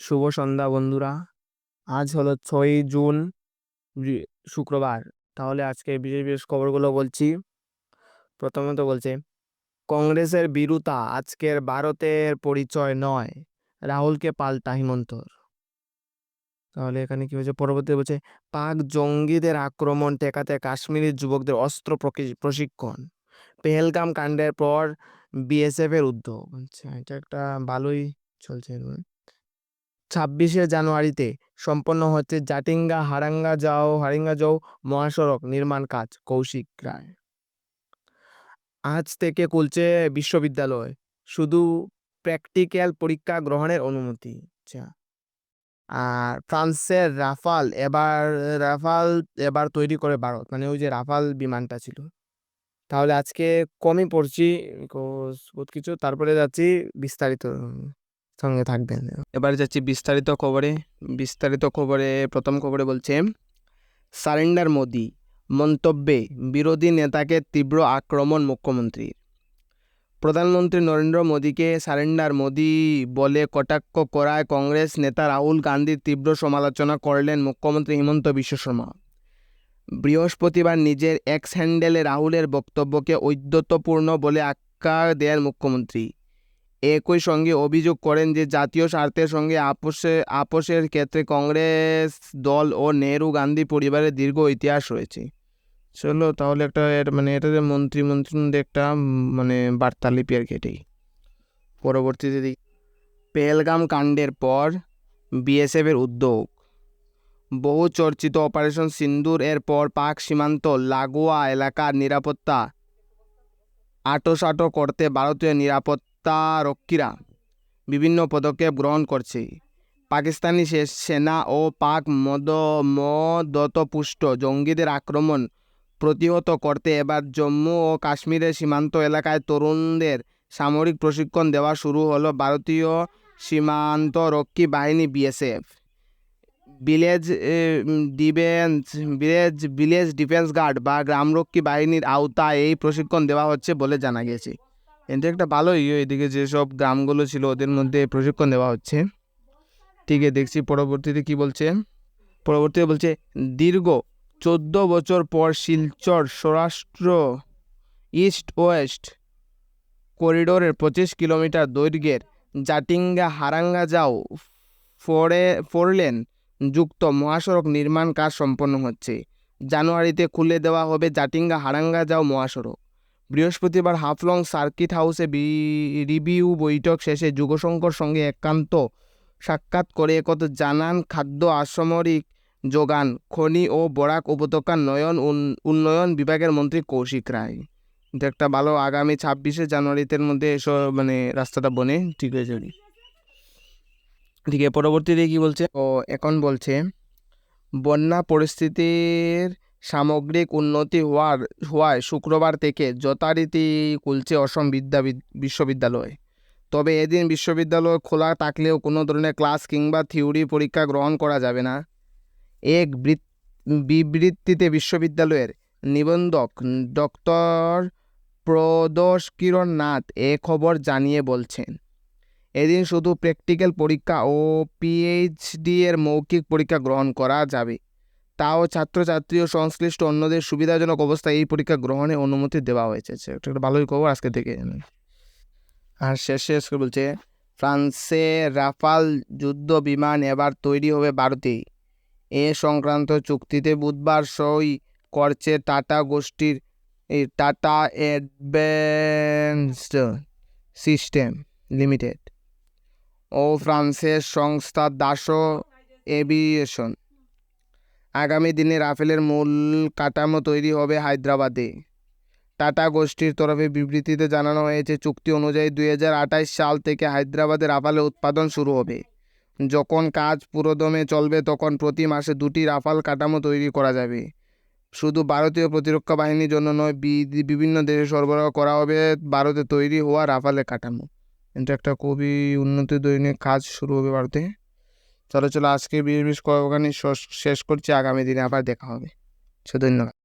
শুভ সন্ধ্যা বন্ধুরা। আজ হলো ছয়ই জুন শুক্রবার। তাহলে আজকে বিশেষ বিশেষ খবরগুলো বলছি। প্রথমত বলছে, কংগ্রেসের বিরুতা আজকের ভারতের পরিচয় নয়। রাহুলকে পাল্টা হিমন্তর। তাহলে এখানে কি হয়েছে? পরবর্তী বলছে, পাক জঙ্গিদের আক্রমণ ঠেকাতে কাশ্মীরি যুবকদের অস্ত্র প্রশিক্ষণ। পেহেলগাম কাণ্ডের পর বিএসএফ এর উদ্যোগ। আচ্ছা এটা একটা ভালোই চলছে। ছাব্বিশে জানুয়ারিতে সম্পন্ন হচ্ছে জাটিঙ্গা, হারাঙ্গা যাও, হারিঙ্গা যাও মহাসড়ক নির্মাণ কাজ, কৌশিক রায়। আজ থেকে খুলছে বিশ্ববিদ্যালয়, শুধু প্র্যাকটিক্যাল পরীক্ষা গ্রহণের অনুমতি আচ্ছা আর ফ্রান্সের রাফাল এবার রাফাল এবার তৈরি করে ভারত মানে ওই যে রাফাল বিমানটা ছিল। তাহলে আজকে কমই পড়ছি বহুত কিছু, তারপরে যাচ্ছি বিস্তারিত। সঙ্গে থাকবেন। এবার যাচ্ছি বিস্তারিত খবরে। বিস্তারিত খবরে, প্রথম খবরে বলছে, সারেন্ডার মোদি মন্তব্যে বিরোধী নেতাকে তীব্র আক্রমণ মুখ্যমন্ত্রীর। প্রধানমন্ত্রী নরেন্দ্র মোদীকে সারেন্ডার মোদি বলে কটাক্ষ করায় কংগ্রেস নেতা রাহুল গান্ধীর তীব্র সমালোচনা করলেন মুখ্যমন্ত্রী হিমন্ত বিশ্ব শর্মা। বৃহস্পতিবার নিজের এক্স হ্যান্ডেলে রাহুলের বক্তব্যকে ঔদ্ধত্যপূর্ণ বলে আখ্যা দেন মুখ্যমন্ত্রী। একই সঙ্গে অভিযোগ করেন যে জাতীয় স্বার্থের সঙ্গে আপোষে, আপোষের ক্ষেত্রে কংগ্রেস দল ও নেহরু গান্ধী পরিবারের দীর্ঘ ইতিহাস রয়েছে। চলো তাহলে একটা মানে এটা যে মন্ত্রী মন্ত্রী একটা মানে বার্তা লিপি আর কি এটাই। পরবর্তীতে দেখি। পেহেলগাম কাণ্ডের পর বিএসএফের উদ্যোগ। বহু চর্চিত অপারেশন সিন্দুর, এর পর পাক সীমান্ত, লাগোয়া এলাকার নিরাপত্তা, আটোসাটো করতে ভারতীয় নিরাপত্তা রক্ষীরা বিভিন্ন পদক্ষেপ গ্রহণ করছে। পাকিস্তানি সেনা ও পাক মদ, মদতপুষ্ট জঙ্গিদের আক্রমণ প্রতিহত করতে এবার জম্মু ও কাশ্মীরের সীমান্ত এলাকায় তরুণদের সামরিক প্রশিক্ষণ দেওয়া শুরু হলো ভারতীয় সীমান্ত রক্ষী বাহিনী BSF. Village defence, village village defence guard বা গ্রামরক্ষী বাহিনীর আওতায় এই প্রশিক্ষণ দেওয়া হচ্ছে বলে জানা গেছে এটা একটা ভালো ইয়ে এদিকে যেসব গ্রামগুলো ছিল ওদের মধ্যে প্রশিক্ষণ দেওয়া হচ্ছে। ঠিক দেখছি পরবর্তীতে কি বলছে? পরবর্তীতে বলছে, দীর্ঘ চোদ্দ বছর পর শিলচর স্বরাষ্ট্র ইস্ট ওয়েস্ট করিডোরের পঁচিশ কিলোমিটার দৈর্ঘ্যের জাটিঙ্গা হারাঙ্গা যাও ফোরে, ফোরলেন যুক্ত মহাসড়ক নির্মাণ কাজ সম্পন্ন হচ্ছে। জানুয়ারিতে খুলে দেওয়া হবে জাটিঙ্গা হারাঙ্গা যাও মহাসড়ক। বৃহস্পতিবার হাফলং সার্কিট হাউসে রিভিউ বৈঠক শেষে যুগশঙ্কর সঙ্গে একান্ত সাক্ষাৎ করে একথা জানান খাদ্য আসামরিক যোগান, খনি ও বরাক উপত্যকার নয়ন উন- উন্নয়ন বিভাগের মন্ত্রী কৌশিক রায়। এটা একটা ভালো আগামী ছাব্বিশে জানুয়ারিতে মধ্যে এসব মানে রাস্তাটা বনে ঠিক হয়েছে ঠিক আছে পরবর্তীতে কি বলছে? ও এখন বলছে, বন্যা পরিস্থিতির সামগ্রিক উন্নতি হওয়ার, হওয়ায় শুক্রবার থেকে যথারীতি খুলছে অসম বিদ্যা বিশ্ববিদ্যালয়। তবে এদিন বিশ্ববিদ্যালয় খোলা থাকলেও কোনো ধরনের ক্লাস কিংবা থিওরি পরীক্ষা গ্রহণ করা যাবে না। এক বৃত- বিবৃতিতে বিশ্ববিদ্যালয়ের নিবন্ধক ডক্টর প্রদোষ কিরণ নাথ এ খবর জানিয়ে বলছেন, এদিন শুধু প্র্যাকটিক্যাল পরীক্ষা ও পিএইচডি এর মৌখিক পরীক্ষা গ্রহণ করা যাবে। তাও ছাত্রছাত্রী ও সংশ্লিষ্ট অন্যদের সুবিধাজনক অবস্থায় এই পরীক্ষা গ্রহণে অনুমতি দেওয়া হয়েছে। আচ্ছা, একটা ভালোই খবর আজকে থেকে আর শেষে আজকে বলছে ফ্রান্সে রাফাল যুদ্ধ বিমান এবার তৈরি হবে ভারতে এ সংক্রান্ত চুক্তিতে বুধবার সই করছে টাটা গোষ্ঠীর টাটা অ্যাডভান্সড সিস্টেম লিমিটেড ও ফ্রান্সের সংস্থা দাসো এভিয়েশন। আগামী দিনে রাফেলের মূল কাঠামো তৈরি হবে হায়দ্রাবাদে। টাটা গোষ্ঠীর তরফে বিবৃতিতে জানানো হয়েছে, চুক্তি অনুযায়ী দুই সাল থেকে হায়দ্রাবাদে রাফালের উৎপাদন শুরু হবে। যখন কাজ পুরোদমে চলবে, তখন প্রতি মাসে দুটি রাফাল কাঠামো তৈরি করা যাবে। শুধু ভারতীয় প্রতিরক্ষা বাহিনীর জন্য নয় বিভিন্ন দেশে সরবরাহ করা হবে, ভারতে তৈরি হওয়া রাফালের কাঠামো। এটা একটা খুবই উন্নতি দৈনিক কাজ শুরু হবে ভারতে। চলো চলো, আজকে বিশেষ বিশ কয়েকখানি শেষ করছি, আগামী দিনে আবার দেখা হবে। সে ধন্যবাদ।